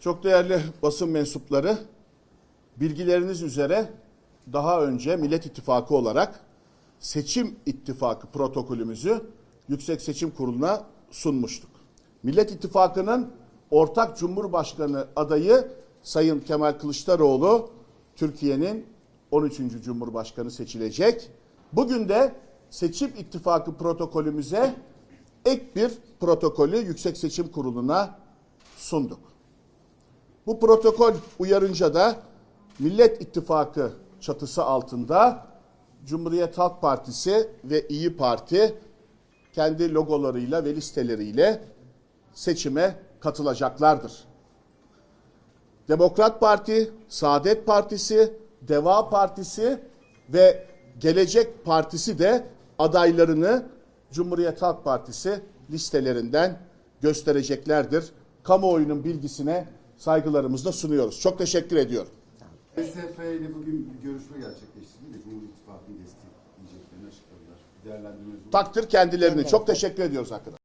Çok değerli basın mensupları, bilgileriniz üzere daha önce Millet İttifakı olarak seçim ittifakı protokolümüzü Yüksek Seçim Kurulu'na sunmuştuk. Millet İttifakı'nın ortak Cumhurbaşkanı adayı Sayın Kemal Kılıçdaroğlu Türkiye'nin 13. Cumhurbaşkanı seçilecek. Bugün de seçim ittifakı protokolümüze ek bir protokolü Yüksek Seçim Kurulu'na sunduk. Bu protokol uyarınca da Millet İttifakı çatısı altında Cumhuriyet Halk Partisi ve İyi Parti kendi logolarıyla ve listeleriyle seçime katılacaklardır. Demokrat Parti, Saadet Partisi, Deva Partisi ve Gelecek Partisi de adaylarını Cumhuriyet Halk Partisi listelerinden göstereceklerdir. Kamuoyunun bilgisine saygılarımızla sunuyoruz. Çok teşekkür ediyorum. SDP ile bugün bir görüşme gerçekleştirdi de Cumhur İttifakı'nı destekleyeceklerini açıkladılar. Değerlendirmeniz olur. Takdir kendilerini. Çok teşekkür ediyoruz arkadaşlar.